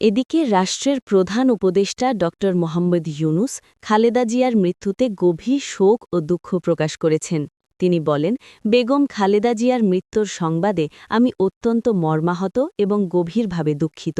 এদিকে রাষ্ট্রের প্রধান উপদেষ্টা ড. মোহাম্মদ ইউনুস খালেদা জিয়ার মৃত্যুতে গভীর শোক ও দুঃখ প্রকাশ করেছেন। তিনি বলেন, বেগম খালেদা জিয়ার মৃত্যুর সংবাদে আমি অত্যন্ত মর্মাহত এবং গভীরভাবে দুঃখিত।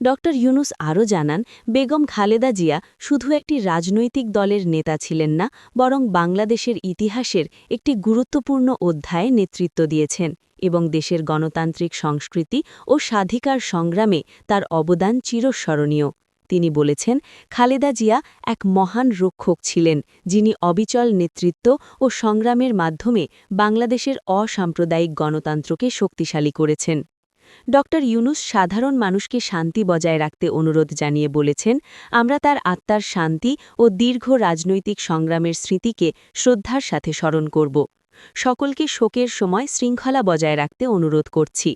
ড ইউনুস আরও জানান, বেগম খালেদা জিয়া শুধু একটি রাজনৈতিক দলের নেতা ছিলেন না, বরং বাংলাদেশের ইতিহাসের একটি গুরুত্বপূর্ণ অধ্যায়ে নেতৃত্ব দিয়েছেন এবং দেশের গণতান্ত্রিক সংস্কৃতি ও স্বাধিকার সংগ্রামে তার অবদান চিরস্মরণীয়। তিনি বলেছেন, খালেদা জিয়া এক মহান রক্ষক ছিলেন, যিনি অবিচল নেতৃত্ব ও সংগ্রামের মাধ্যমে বাংলাদেশের অসাম্প্রদায়িক গণতন্ত্রকে শক্তিশালী করেছেন। ড ইউনুস সাধারণ মানুষকে শান্তি বজায় রাখতে অনুরোধ জানিয়ে বলেছেন, আমরা তার আত্মার শান্তি ও দীর্ঘ রাজনৈতিক সংগ্রামের স্মৃতিকে শ্রদ্ধার সাথে স্মরণ করব। সকলকে শোকের সময় শৃঙ্খলা বজায় রাখতে অনুরোধ করছি।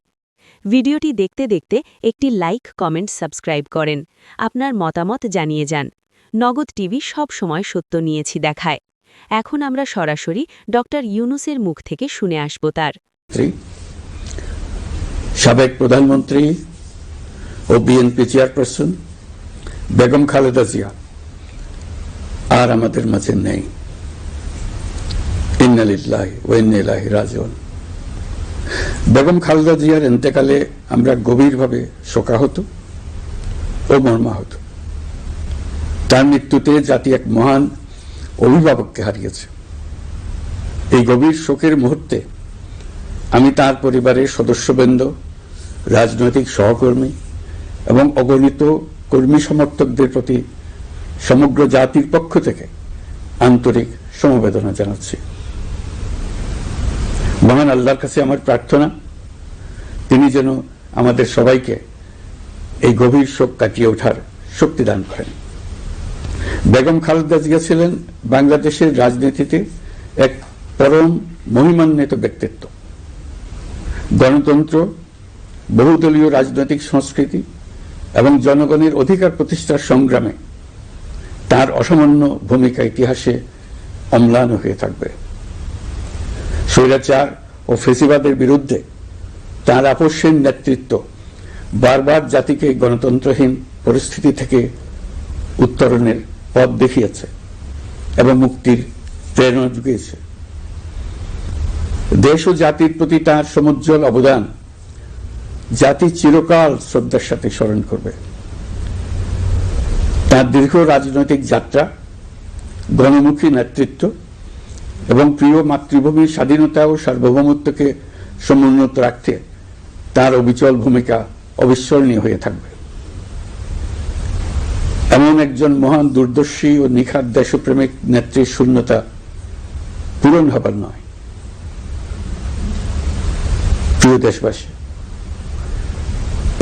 ভিডিওটি দেখতে দেখতে একটি লাইক, কমেন্ট, সাবস্ক্রাইব করেন। আপনার মতামত জানিয়ে যান। নগদ টিভি সব সময় সত্য নিয়েছি দেখায়। এখন আমরা সরাসরি ড ইউনুসের মুখ থেকে শুনে আসব তার। সাবেক প্রধানমন্ত্রী ও বিএনপি চেয়ারপারসন বেগম খালেদা জিয়া আর আমাদের মাঝে নেই। ইন্নালিল্লাহ রাজিউন। বেগম খালেদা জিয়ার এন্তেকালে আমরা গভীরভাবে শোকাহত ও মর্মাহত। তার মৃত্যুতে জাতি এক মহান অভিভাবককে হারিয়েছে। এই গভীর শোকের মুহূর্তে আমি তার পরিবারের সদস্যবৃন্দ, রাজনৈতিক সহকর্মী এবং অগণিত কর্মী সমর্থকদের প্রতি সমগ্র জাতির পক্ষ থেকে আন্তরিক সমবেদনা জানাচ্ছি। মহান আল্লাহর কাছে আমার প্রার্থনা, তিনি যেন আমাদের সবাইকে এই গভীর শোক কাটিয়ে ওঠার শক্তি দান করেন। বেগম খালেদা জিয়া ছিলেন বাংলাদেশের রাজনীতিতে এক পরম মহিমান্বিত ব্যক্তিত্ব। গণতন্ত্র, বহুদলীয় রাজনৈতিক সংস্কৃতি এবং জনগণের অধিকার প্রতিষ্ঠার সংগ্রামে তার অসামান্য ভূমিকা ইতিহাসে অম্লান হয়ে থাকবে। স্বৈরাচার ও ফেসিবাদের বিরুদ্ধে তার আপসের নেতৃত্ব বারবার জাতিকে গণতন্ত্রহীন পরিস্থিতি থেকে উত্তরণের পথ দেখিয়েছে এবং মুক্তির প্রেরণা জুগিয়েছে দেশ ও জাতির প্রতি তার সমুজ্জ্বল অবদান। জাতি চিরকাল শ্রদ্ধার সাথে স্মরণ করবে। তার দীর্ঘ রাজনৈতিক যাত্রা, গণমুখী নেতৃত্ব এবং প্রিয় মাতৃভূমির স্বাধীনতা ও সার্বভৌমত্বকে সমুন্নত রাখতে তার অবিচল ভূমিকা অবিস্মরণীয় হয়ে থাকবে। এমন একজন মহান দূরদর্শী ও নিখাত দেশপ্রেমিক নেত্রীর শূন্যতা পূরণ হবার নয়। প্রিয় দেশবাসী,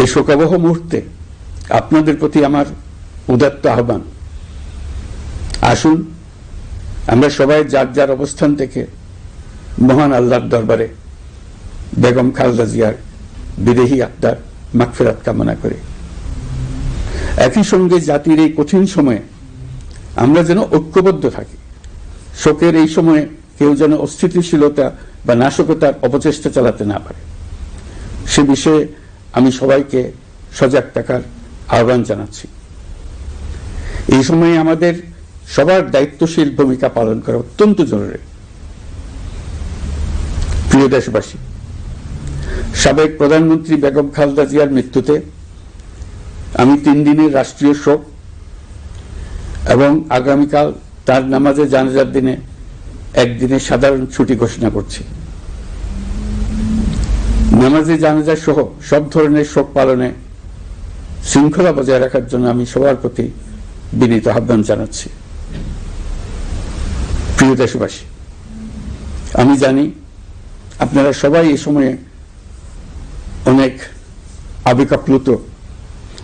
এই শোকাবহ মুহূর্তে আপনাদের প্রতি আমার উদাত্ত আহ্বান। আসুন, আমরা সবাই যার যার অবস্থান থেকে মহান আল্লাহর দরবারে বেগম খালদা জিয়ার বিদেহী আত্মার মাগফেরাত কামনা করি। একই সঙ্গে জাতির এই কঠিন সময়ে আমরা যেন ঐক্যবদ্ধ থাকি। শোকের এই সময়ে কেউ যেন অস্থিতিশীলতা বা নাশকতার অপচেষ্টা চালাতে না পারে। সে বিষয়ে আমি সবাইকে সজাগ থাকার আহ্বান জানাচ্ছি। এই সময়ে আমাদের সবার দায়িত্বশীল ভূমিকা পালন করা অত্যন্ত জরুরি। প্রিয় দেশবাসী, সাবেক প্রধানমন্ত্রী বেগম খালদা জিয়ার মৃত্যুতে আমি তিন দিনের রাষ্ট্রীয় শোক এবং আগামীকাল তার নামাজে জানাজার দিনে একদিনে সাধারণ ছুটি ঘোষণা করছি। নামাজে জানাজা সহ সব ধরনের শোক পালনে শৃঙ্খলা বজায় রাখার জন্য আমি সবার প্রতি বিনীত আহ্বান জানাচ্ছি। প্রিয় দেশবাসী, আমি জানি আপনারা সবাই এ সময়ে অনেক আবেগাপ্লুত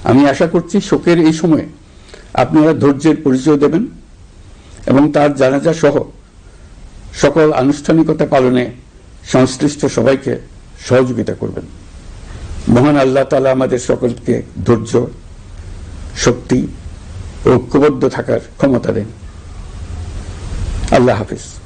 আমি আশা করছি শোকের এই সময়ে আপনারা ধৈর্যের পরিচয় দেবেন এবং তার জানাজা সহ সকল আনুষ্ঠানিকতা পালনে সংশ্লিষ্ট সবাইকে সহযোগিতা করবেন। মহান আল্লাহ তালা আমাদের সকলকে ধৈর্য, শক্তি ঐক্যবদ্ধ থাকার ক্ষমতা দেন। আল্লাহ হাফিজ।